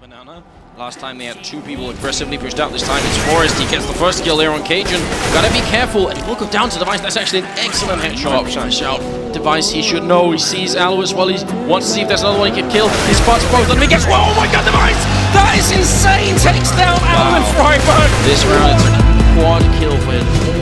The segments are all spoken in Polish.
Banana. Last time they had two people aggressively pushed out. This time it's Forrest. He gets the first kill there on Cajun. Gotta be careful. And look of down to Device. That's actually an excellent headshot. To shout. Device, he should know. He sees Alu as well. He wants to see if there's another one he can kill. He spots both of them. He gets. Whoa, oh my god, Device! That is insane! Takes down Alu and Freiburg. This round, it's a quad kill him.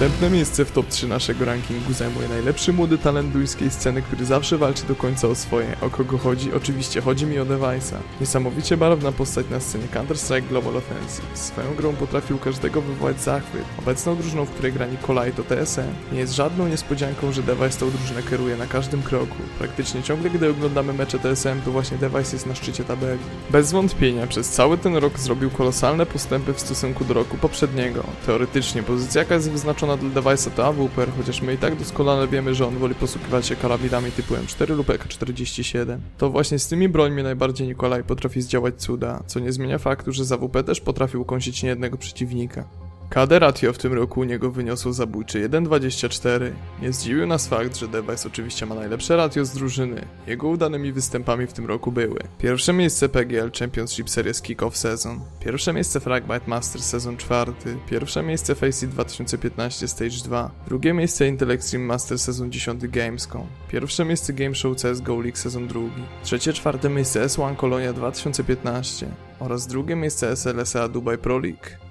Następne miejsce w top 3 naszego rankingu zajmuje najlepszy młody talent duńskiej sceny, który zawsze walczy do końca o swoje. O kogo chodzi? Oczywiście chodzi mi o Device'a. Niesamowicie barwna postać na scenie Counter-Strike Global Offensive. Swoją grą potrafił każdego wywołać zachwyt. Obecną drużyną, w której gra Nikolaj to TSM. Nie jest żadną niespodzianką, że Device tą drużynę kieruje na każdym kroku. Praktycznie ciągle, gdy oglądamy mecze TSM, to właśnie Device jest na szczycie tabeli. Bez wątpienia, przez cały ten rok zrobił kolosalne postępy w stosunku do roku poprzedniego. Teoretycznie pozycja jaka jest wyznaczona dla Device'a to AWPR, chociaż my i tak doskonale wiemy, że on woli posługiwać się karabinami typu M4 lub AK-47. To właśnie z tymi brońmi najbardziej Nikolaj potrafi zdziałać cuda, co nie zmienia faktu, że z AWP też potrafił ukąsić niejednego przeciwnika. KD ratio w tym roku u niego wyniosło zabójczy 1.24. Nie zdziwił nas fakt, że Device oczywiście ma najlepsze ratio z drużyny. Jego udanymi występami w tym roku były Pierwsze miejsce PGL Championship Series Kick-Off Season, pierwsze miejsce Fragmite Masters sezon 4, pierwsze miejsce Faceit 2015 Stage 2, drugie miejsce Intel Extreme Masters sezon 10 Gamescom, pierwsze miejsce Game Show CSGO League sezon 2, trzecie, czwarte miejsce S1 Kolonia 2015 oraz drugie miejsce SLSA Dubai Pro League.